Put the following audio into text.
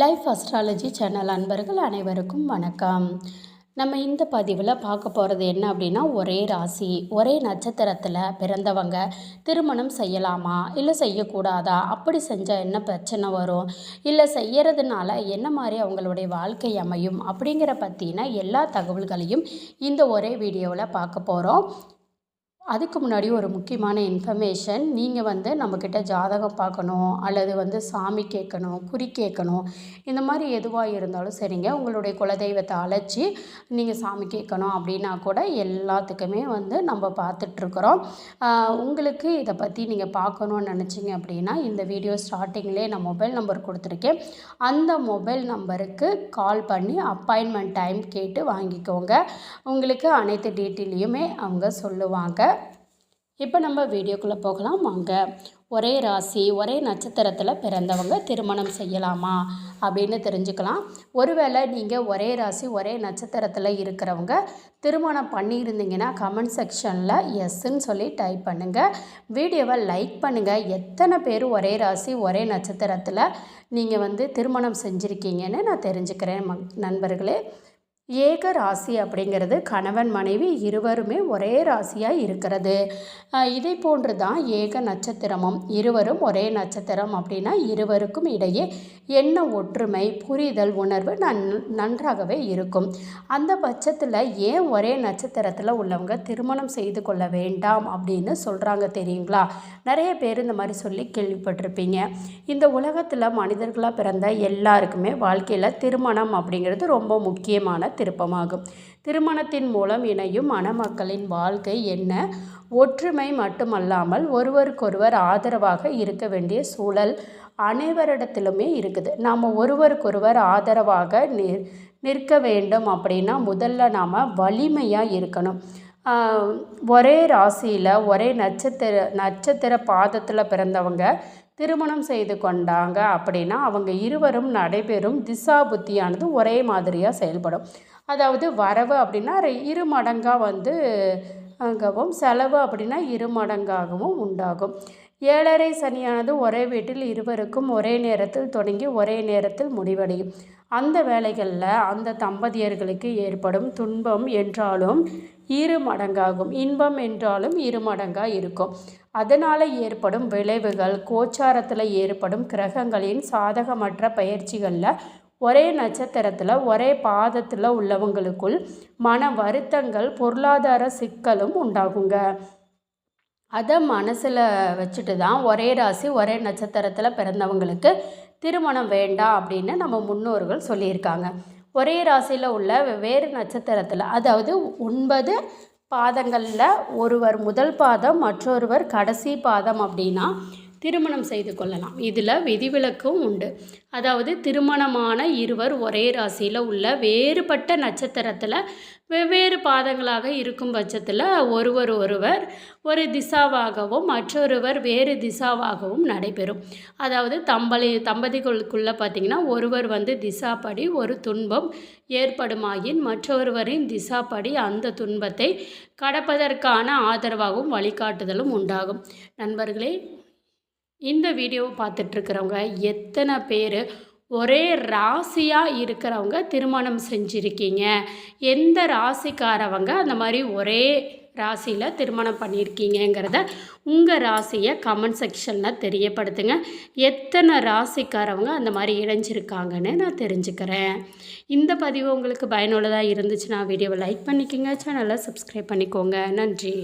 Life astrology channel அன்பர்கள் அனைவருக்கும் வணக்கம். நம்ம இந்த பதிவில் பார்க்க போகிறது என்ன அப்படின்னா ஒரே ராசி ஒரே நட்சத்திரத்தில் பிறந்தவங்க திருமணம் செய்யலாமா? இல்லை செய்யக்கூடாதா? அப்படி செஞ்சால் என்ன பிரச்சனை வரும்? இல்லை செய்யறதுனால என்ன மாதிரி அவங்களுடைய வாழ்க்கை அமையும்? அப்படிங்கிற பற்றின எல்லா தகவல்களையும் இந்த ஒரே வீடியோவில் பார்க்க போகிறோம் அதுக்கு முன்னாடி ஒரு முக்கியமான இன்ஃபர்மேஷன் நீங்கள் வந்து நம்மக்கிட்ட ஜாதகம் பார்க்கணும் அல்லது வந்து சாமி கேட்கணும் குறி கேட்கணும் இந்த மாதிரி எதுவாக இருந்தாலும் சரிங்க. உங்களுடைய குலதெய்வத்தை அழைச்சி நீங்கள் சாமி கேட்கணும் அப்படின்னா கூட எல்லாத்துக்குமே வந்து நம்ம பார்த்துட்ருக்குறோம். உங்களுக்கு இதை பற்றி நீங்கள் பார்க்கணுன்னு நினச்சிங்க அப்படின்னா இந்த வீடியோ ஸ்டார்டிங்லேயே நான் மொபைல் நம்பர் கொடுத்துருக்கேன். அந்த மொபைல் நம்பருக்கு கால் பண்ணி அப்பாயின்மெண்ட் டைம் கேட்டு வாங்கிக்கோங்க. உங்களுக்கு அனைத்து டீட்டெயிலையுமே அவங்க சொல்லுவாங்க. இப்போ நம்ம வீடியோக்குள்ளே போகலாம். வாங்க. ஒரே ராசி ஒரே நட்சத்திரத்தில் பிறந்தவங்க திருமணம் செய்யலாமா அப்படின்னு தெரிஞ்சுக்கலாம். ஒருவேளை நீங்கள் ஒரே ராசி ஒரே நட்சத்திரத்தில் இருக்கிறவங்க திருமணம் பண்ணியிருந்தீங்கன்னா கமெண்ட் செக்ஷனில் எஸ்ன்னு சொல்லி டைப் பண்ணுங்கள் வீடியோவை லைக் பண்ணுங்கள் எத்தனை பேர் ஒரே ராசி ஒரே நட்சத்திரத்தில் நீங்கள் வந்து திருமணம் செஞ்சுருக்கீங்கன்னு நான் தெரிஞ்சுக்கிறேன் நண்பர்களே. ஏக ராசி அப்படிங்கிறது கணவன் மனைவி இருவருமே ஒரே ராசியாக இருக்கிறது. இதை போன்று தான் ஏக நட்சத்திரமும் இருவரும் ஒரே நட்சத்திரம் அப்படின்னா இருவருக்கும் இடையே என்ன ஒற்றுமை புரிதல் உணர்வு நன் நன்றாகவே இருக்கும். அந்த பட்சத்தில் ஏன் ஒரே நட்சத்திரத்தில் உள்ளவங்க திருமணம் செய்து கொள்ள வேண்டாம் அப்படின்னு சொல்கிறாங்க தெரியுங்களா? நிறைய பேர் இந்த மாதிரி சொல்லி கேள்விப்பட்டிருப்பீங்க. இந்த உலகத்தில் மனிதர்களாக பிறந்த எல்லாருக்குமே வாழ்க்கையில் திருமணம் அப்படிங்கிறது ரொம்ப முக்கியமான திருப்பமாகும். திருமணத்தின் மூலம் இணையும் மணமக்களின் வாழ்க்கை என்ன? ஒற்றுமை மட்டுமல்லாமல் ஒருவருக்கொருவர் ஆதரவாக இருக்க வேண்டிய சூழல் அனைவரிடத்திலுமே இருக்குது. நாம் ஒருவருக்கொருவர் ஆதரவாக நிற்க வேண்டும் அப்படின்னா முதல்ல நாம் வலிமையாக இருக்கணும். ஒரே ராசியில் ஒரே நட்சத்திர நட்சத்திர பாதத்தில் பிறந்தவங்க திருமணம் செய்து கொண்டாங்க அப்படின்னா அவங்க இருவரும் நடைபெறும் திசா புத்தியானது ஒரே மாதிரியாக செயல்படும். அதாவது வரவு அப்படின்னா இரு மடங்காக வந்து கவும் செலவு அப்படின்னா இரு மடங்காகவும் உண்டாகும். ஏழரை சனியானது ஒரே வீட்டில் இருவருக்கும் ஒரே நேரத்தில் தொடங்கி ஒரே நேரத்தில் முடிவடையும். அந்த வேலைகளில் அந்த தம்பதியர்களுக்கு ஏற்படும் துன்பம் என்றாலும் இரு மடங்காகும். இன்பம் என்றாலும் இரு மடங்காக இருக்கும். அதனால் ஏற்படும் விளைவுகள் கோச்சாரத்தில் ஏற்படும் கிரகங்களின் சாதகமற்ற பயிற்சிகளில் ஒரே நட்சத்திரத்தில் ஒரே பாதத்தில் உள்ளவங்களுக்குள் மன வருத்தங்கள் பொருளாதார சிக்கலும் உண்டாகுங்க. அதை மனசில் வச்சுட்டு தான் ஒரே ராசி ஒரே நட்சத்திரத்தில் பிறந்தவங்களுக்கு திருமணம் வேண்டாம் அப்படின்னு நம்ம முன்னோர்கள் சொல்லியிருக்காங்க. ஒரே ராசியில் உள்ள வெவ்வேறு நட்சத்திரத்தில் அதாவது ஒன்பது பாதங்களில் ஒருவர் முதல் பாதம் மற்றொருவர் கடைசி பாதம் அப்படின்னா திருமணம் செய்து கொள்ளலாம். இதில் விதிவிலக்கும் உண்டு. அதாவது திருமணமான இருவர் ஒரே ராசியில் உள்ள வேறுபட்ட நட்சத்திரத்தில் வெவ்வேறு பாதங்களாக இருக்கும் பட்சத்தில் ஒருவர் ஒருவர் ஒரு திசாவாகவும் மற்றொருவர் வேறு திசாவாகவும் நடைபெறும். அதாவது தம்பளி தம்பதிகளுக்குள்ளே பார்த்திங்கன்னா ஒருவர் வந்து திசாப்படி ஒரு துன்பம் ஏற்படுமாயின் மற்றொருவரின் திசாப்படி அந்த துன்பத்தை கடப்பதற்கான ஆதரவாகவும் வழிகாட்டுதலும் உண்டாகும். நண்பர்களே இந்த வீடியோவை பார்த்துட்ருக்கிறவங்க எத்தனை பேர் ஒரே ராசியாக இருக்கிறவங்க திருமணம் செஞ்சுருக்கீங்க? எந்த ராசிக்காரவங்க அந்த மாதிரி ஒரே ராசியில் திருமணம் பண்ணியிருக்கீங்கிறத உங்கள் ராசியை கமெண்ட் செக்ஷனில் தெரியப்படுத்துங்க. எத்தனை ராசிக்காரவங்க அந்த மாதிரி இணைஞ்சிருக்காங்கன்னு நான் தெரிஞ்சுக்கிறேன். இந்த பதிவு உங்களுக்கு பயனுள்ளதாக இருந்துச்சுன்னா வீடியோவை லைக் பண்ணிக்கோங்க சேனலை சப்ஸ்கிரைப் பண்ணிக்கோங்க. நன்றி.